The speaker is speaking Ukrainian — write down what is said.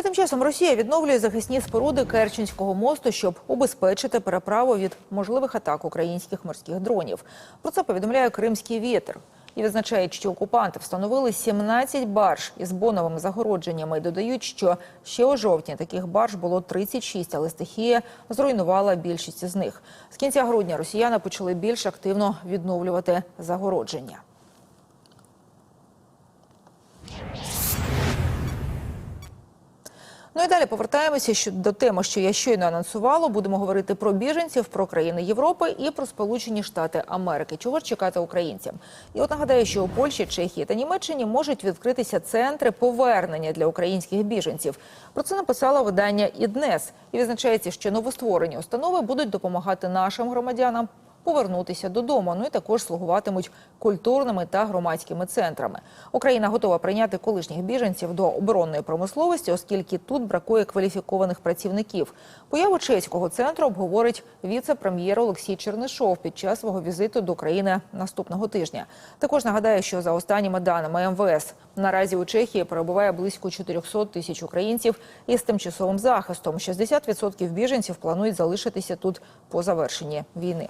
і тим часом Росія відновлює захисні споруди Керченського мосту, щоб убезпечити переправу від можливих атак українських морських дронів. Про це повідомляє Кримський вітер. І відзначають, що окупанти встановили 17 барж із боновими загородженнями. І додають, що ще у жовтні таких барж було 36, але стихія зруйнувала більшість із них. З кінця грудня росіяни почали більш активно відновлювати загородження. Ну і далі повертаємося до теми, що я щойно анонсувала. Будемо говорити про біженців, про країни Європи і про Сполучені Штати Америки. Чого ж чекати українцям? І от нагадаю, що у Польщі, Чехії та Німеччині можуть відкритися центри повернення для українських біженців. Про це написало видання ІДНЕС. І відзначається, що новостворені установи будуть допомагати нашим громадянам повернутися додому. Ну і також слугуватимуть культурними та громадськими центрами. Україна готова прийняти колишніх біженців до оборонної промисловості, оскільки тут бракує кваліфікованих працівників. Появу чеського центру обговорить віце-прем'єр Олексій Чернишов під час свого візиту до країни наступного тижня. Також нагадаю, що за останніми даними МВС наразі у Чехії перебуває близько 400 тисяч українців із тимчасовим захистом. 60% біженців планують залишитися тут по завершенні війни.